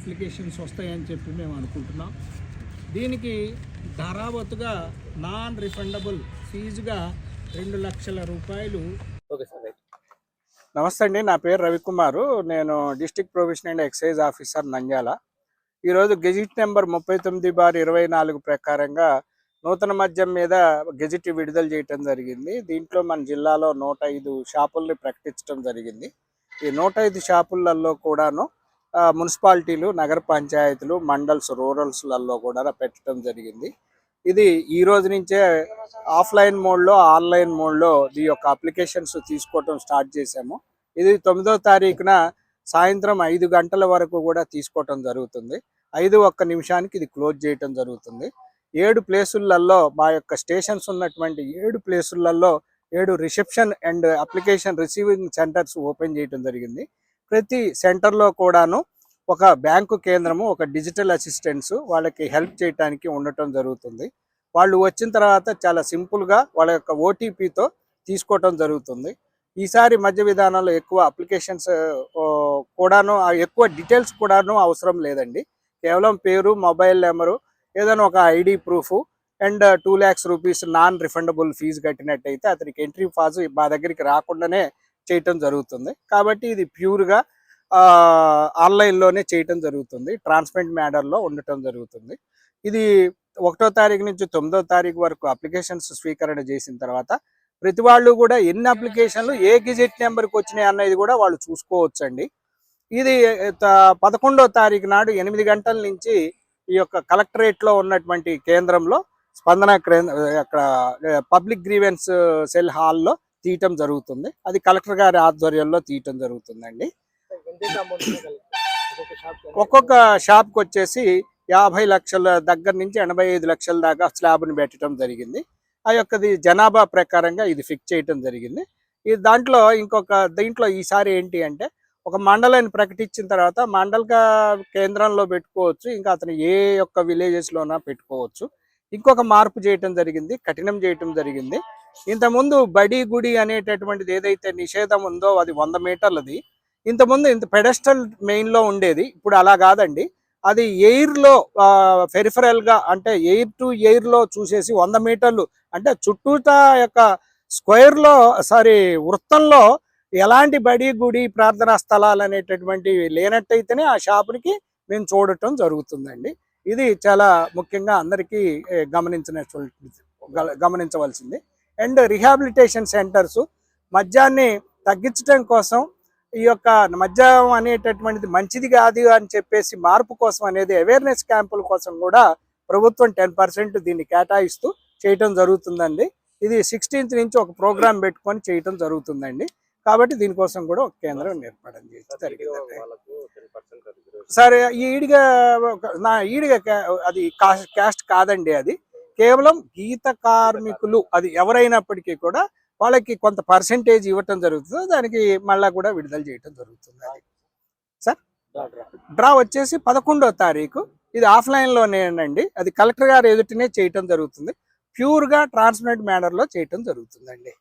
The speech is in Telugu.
అప్లికేషన్స్ వస్తాయని చెప్పి మేము అనుకుంటున్నాం. దీనికి ధారావత్తుగా నాన్ రిఫండబుల్ ఫీజుగా రెండు లక్షల రూపాయలు ఓకే సార్ రైట్. నమస్తే అండి నా పేరు రవికుమారు. నేను district prohibition and excise officer Nandyal. ఈరోజు గెజిట్ నెంబర్ ముప్పై తొమ్మిది బార్ ఇరవై నాలుగు ప్రకారంగా నూతన మద్యం మీద గెజిట్ విడుదల చేయటం జరిగింది. దీంట్లో మన జిల్లాలో నూట ఐదు షాపుల్ని ప్రకటించడం జరిగింది. ఈ నూట ఐదు షాపులలో కూడాను మున్సిపాలిటీలు నగర పంచాయతీలు మండల్స్ రూరల్స్లలో కూడా పెట్టడం జరిగింది. ఇది ఈ రోజు నుంచే ఆఫ్లైన్ మోడ్లో ఆన్లైన్ మోడ్లో ఈ యొక్క అప్లికేషన్స్ తీసుకోవటం స్టార్ట్ చేశాము. ఇది తొమ్మిదో తారీఖున సాయంత్రం ఐదు గంటల వరకు కూడా తీసుకోవటం జరుగుతుంది. ఐదు ఒక్క నిమిషానికి ఇది క్లోజ్ చేయటం జరుగుతుంది. ఏడు ప్లేసులలో మా యొక్క స్టేషన్స్ ఉన్నటువంటి ఏడు ప్లేసులలో ఏడు reception and application receiving centres open చేయటం జరిగింది. ప్రతి సెంటర్లో కూడాను ఒక బ్యాంకు కేంద్రము ఒక డిజిటల్ అసిస్టెంట్స్ వాళ్ళకి హెల్ప్ చేయడానికి ఉండటం జరుగుతుంది. వాళ్ళు వచ్చిన తర్వాత చాలా సింపుల్గా వాళ్ళ యొక్క ఓటీపీతో తీసుకోవటం జరుగుతుంది. ఈసారి మధ్య విధానంలో ఎక్కువ అప్లికేషన్స్ కూడాను ఎక్కువ డీటెయిల్స్ కూడాను అవసరం లేదండి. కేవలం పేరు మొబైల్ నెంబరు ఏదైనా ఒక ID proof and two lakhs rupees non refundable fees కట్టినట్టయితే అతనికి ఎంట్రీ ఫాజు మా దగ్గరికి రాకుండానే చేయటం జరుగుతుంది. కాబట్టి ఇది ప్యూర్గా ఆన్లైన్లోనే చేయటం జరుగుతుంది. ట్రాన్స్పరెంట్ మ్యాటర్లో ఉండటం జరుగుతుంది. ఇది ఒకటో తారీఖు నుంచి తొమ్మిదో తారీఖు వరకు అప్లికేషన్స్ స్వీకరణ చేసిన తర్వాత ప్రతి వాళ్ళు కూడా ఎన్ని అప్లికేషన్లు ఏ గెజెట్ నెంబర్కి వచ్చినాయి అన్నది కూడా వాళ్ళు చూసుకోవచ్చండి. ఇది త- పదకొండో తారీఖు నాడు ఎనిమిది గంటల నుంచి ఈ యొక్క కలెక్టరేట్లో ఉన్నటువంటి కేంద్రంలో స్పందన కేంద్ర అక్కడ పబ్లిక్ గ్రీవెన్స్ సెల్ హాల్లో తీయటం జరుగుతుంది. అది కలెక్టర్ గారి ఆధ్వర్యంలో తీయటం జరుగుతుందండి. ఒక్కొక్క షాప్కి వచ్చేసి యాభై లక్షల దగ్గర నుంచి ఎనభై ఐదు లక్షల దాకా స్లాబ్ని పెట్టడం జరిగింది. ఆ యొక్కది జనాభా ప్రకారంగా ఇది ఫిక్స్ చేయటం జరిగింది. ఈ దాంట్లో ఇంకొక దీంట్లో ఈసారి ఏంటి అంటే ఒక మండలాన్ని ప్రకటించిన తర్వాత మండల కేంద్రంలో పెట్టుకోవచ్చు ఇంకా అతను ఏ యొక్క విలేజెస్లోనా పెట్టుకోవచ్చు. ఇంకొక మార్పు చేయటం జరిగింది కఠినం చేయటం జరిగింది. ఇంతకుముందు బడి గుడి అనేటటువంటిది ఏదైతే నిషేధం ఉందో అది వంద మీటర్లది. ఇంతకుముందు ఇంత పెడస్టల్ మెయిన్లో ఉండేది. ఇప్పుడు అలా కాదండి. అది ఎయిర్లో పెరిఫరల్గా అంటే ఎయిర్ టు ఎయిర్లో చూసేసి వంద మీటర్లు అంటే చుట్టూతా యొక్క స్క్వేర్లో సారీ వృత్తంలో ఎలాంటి బడి గుడి ప్రార్థనా స్థలాలు అనేటటువంటివి లేనట్టయితేనే ఆ షాపునికి మేము చూడటం జరుగుతుందండి. ఇది చాలా ముఖ్యంగా అందరికీ గమనించిన గమనించవలసింది. అండ్ రిహాబిలిటేషన్ సెంటర్స్ మద్యాన్ని తగ్గించడం కోసం ఈ యొక్క మద్యం అనేటటువంటిది మంచిది కాదు అని చెప్పేసి మార్పు కోసం అనేది అవేర్నెస్ క్యాంపుల కోసం కూడా ప్రభుత్వం టెన్ పర్సెంట్ దీన్ని కేటాయిస్తూ చేయటం జరుగుతుందండి. ఇది సిక్స్టీన్త్ నుంచి ఒక ప్రోగ్రామ్ పెట్టుకొని చేయటం జరుగుతుందండి. కాబట్టి దీనికోసం కూడా ఒక కేంద్రం టెన్ పర్సెంట్ సరే ఈడిగా నా ఈడిగా అది కాస్ట్ కాదండి అది. కేవలం గీత కార్మికులు అది ఎవరైనప్పటికీ కూడా వాళ్ళకి కొంత పర్సెంటేజ్ ఇవ్వటం జరుగుతుంది. దానికి మళ్ళా కూడా విడుదల చేయటం జరుగుతుంది అది. డ్రా వచ్చేసి పదకొండో తారీఖు. ఇది ఆఫ్లైన్లోనేనండి. అది కలెక్టర్ గారు ఎదుటినే చేయటం జరుగుతుంది. ప్యూర్గా ట్రాన్స్పరెంట్ మేనర్లో చేయటం జరుగుతుందండి.